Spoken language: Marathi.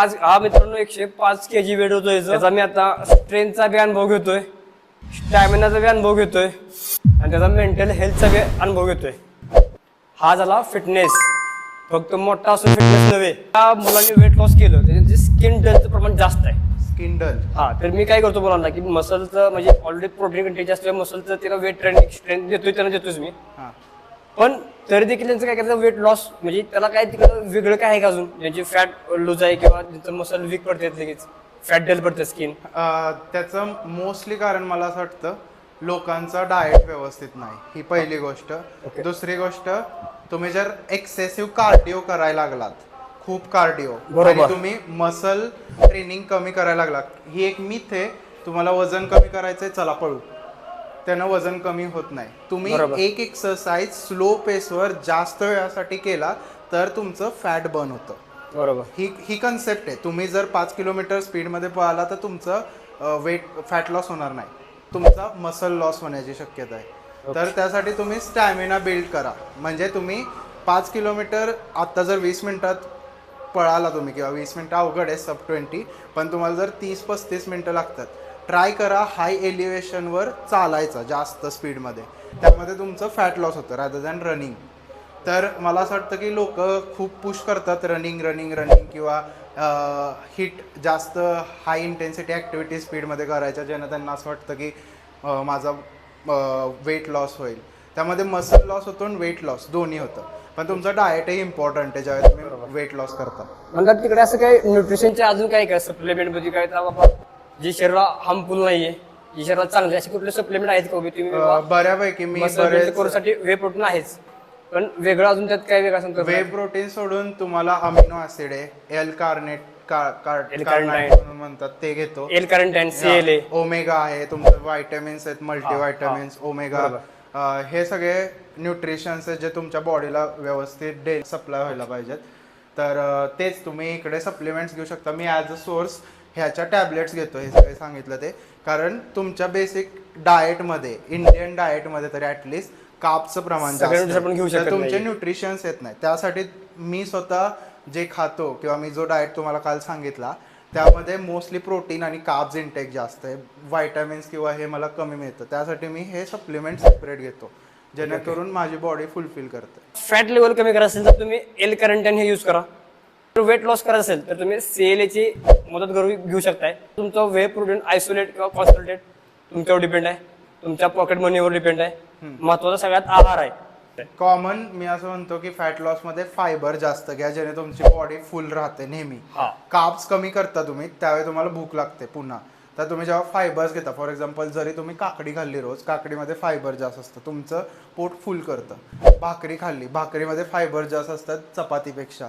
आज हा मित्रांनो एकशे पाच के जी वेट होतोय याचा. त्याचा मी आता स्ट्रेनचा बी अनुभव घेतोय. स्टॅमिनाचा बी अनुभव घेतोय. आणि त्याचा मेंटल हेल्थचा बी अनुभव घेतोय. हा झाला फिटनेस फक्त मोठा असून फिटनेस नव्हे. त्या मुलांनी वेट लॉस केलं त्याचे स्किन डलचं प्रमाण जास्त आहे. स्किन डल हा तर मी काय करतो मुलांना की मसलचं म्हणजे ऑलरेडी प्रोटीन कंटेंट असल्यामुळे मसलचं त्याला वेट ट्रेनिंग स्ट्रेंथ देतोय त्यांना देतोच मी. हा. पण तरी देखील त्यांचं काय करायचं वेट लॉस म्हणजे त्याला काय तिकडं वेगळं काय आहे का अजून? ज्यांची फॅट लूज आहे किंवा ज्यांचं मसल वीक पडते लगेच? फॅट डेल पडते स्किन त्याचं मोस्टली कारण मला असं वाटतं लोकांचा डाएट व्यवस्थित नाही. ही पहिली गोष्ट. Okay. दुसरी गोष्ट तुम्ही जर एक्सेसिव्ह कार्डिओ करायला लागलात खूप कार्डिओ. आणि तुम्ही मसल ट्रेनिंग कमी करायला लागलात ही एक मिथ आहे. तुम्हाला वजन कमी करायचंय चला पळू. त्यानं वजन कमी होत नाही. तुम्ही बरोबर. एक एक्सरसाइज स्लो पेसवर जास्त वेळासाठी केला तर तुमचं फॅट बर्न होतं. बरोबर. ही ही कन्सेप्ट आहे. तुम्ही जर पाच किलोमीटर स्पीडमध्ये पळाला तर तुमचं वेट फॅट लॉस होणार नाही. तुमचा मसल लॉस होण्याची शक्यता आहे. तर त्यासाठी तुम्ही स्टॅमिना बिल्ड करा. म्हणजे तुम्ही पाच किलोमीटर आत्ता जर वीस मिनिटात पळाला तुम्ही किंवा वीस मिनिटं अवघड आहे सब ट्वेंटी पण तुम्हाला जर तीस पस्तीस मिनिटं लागतात ट्राय करा हाय एलिव्हेशनवर चालायचा जास्त स्पीडमध्ये त्यामध्ये तुमचं फॅट लॉस होतं रादर दॅन रनिंग तर मला असं वाटतं की लोक खूप पुश करतात रनिंग रनिंग रनिंग किंवा हिट जास्त हाय इंटेन्सिटी ॲक्टिव्हिटी स्पीडमध्ये करायच्या ज्यानं त्यांना असं वाटतं की माझा वेट लॉस होईल. त्यामध्ये मसल लॉस होतो आणि वेट लॉस दोन्ही होतं. पण तुमचं डाएटही इम्पॉर्टंट आहे ज्यावेळेस तुम्ही वेट लॉस करता. म्हणतात तिकडे असं काही न्यूट्रिशनचे अजून काही काय सप्लिमेंट म्हणजे काय? जे शरीराला हार्मफुल नाहीये जे शरीराला चांगले असे कुठले सप्लिमेंट आहेत का उभे तुम्ही? अं, बऱ्यापैकी मी बरेच करूसाठी वे प्रोटीन आहेच. पण वेगळं अजून त्यात काय वेगळं सांगतो वे प्रोटीन सोडून तुम्हाला अमिनो ऍसिड आहे एल कार्नेट L-carnitine. म्हणून म्हणतात ते घेतो. L carnitine and C L A omega आहे तुमचं व्हायटमिन्स आहेत मल्टी व्हायटमिन्स ओमेगा अं, हे सगळे न्यूट्रिशन्स आहेत जे तुमच्या बॉडीला व्यवस्थित डे सप्लाय व्हायला पाहिजेत. तर अं, तेच तुम्ही इकडे सप्लिमेंट्स घेऊ शकता. मी ॲज अ सोर्स ह्याच्या टॅबलेट्स घेतो हे सगळे सांगितलं ते. कारण तुमच्या बेसिक डाएटमध्ये इंडियन डाएटमध्ये तरी ऍटलिस्ट कापचं प्रमाण जास्त आपण घेऊ. तर तुमचे नाही. न्यूट्रिशन्स येत नाही त्यासाठी मी स्वतः जे खातो किंवा मी जो डाएट तुम्हाला काल सांगितला त्यामध्ये मोस्टली प्रोटीन आणि कार्ब्स इंटेक जास्त आहे. व्हायटामिन्स किंवा हे मला कमी मिळतं. त्यासाठी मी हे सप्लिमेंट सेपरेट घेतो. जेणेकरून माझी बॉडी फुलफिल करते. फॅट लेवल कमी करायचं असेल तर तुम्ही एल करंट हे यूज करा. जर वेट लॉस करायचं असेल तर तुम्ही सीएलए ची मदत करू घेऊ शकताय. तुमचं वे प्रोटीन आयसोलेट किंवा कॉन्सन्ट्रेट तुमच्यावर डिपेंड आहे. तुमच्या पॉकेट मनीवर डिपेंड आहे. महत्त्वाचा सगळ्यात आहार आहे. कॉमन मी असं म्हणतो की फॅट लॉसमध्ये फायबर जास्त घ्या जेणे तुमची बॉडी फुल राहते नेहमी. कार्ब्स कमी करता तुम्ही त्यावेळी तुम्हाला भूक लागते पुन्हा. तर तुम्ही जेव्हा फायबर्स घेता फॉर एक्झाम्पल जरी तुम्ही काकडी खाल्ली रोज काकडीमध्ये फायबर जास्त असतं तुमचं पोट फुल करतं. भाकरी खाल्ली भाकरीमध्ये फायबर जास्त असतात चपातीपेक्षा.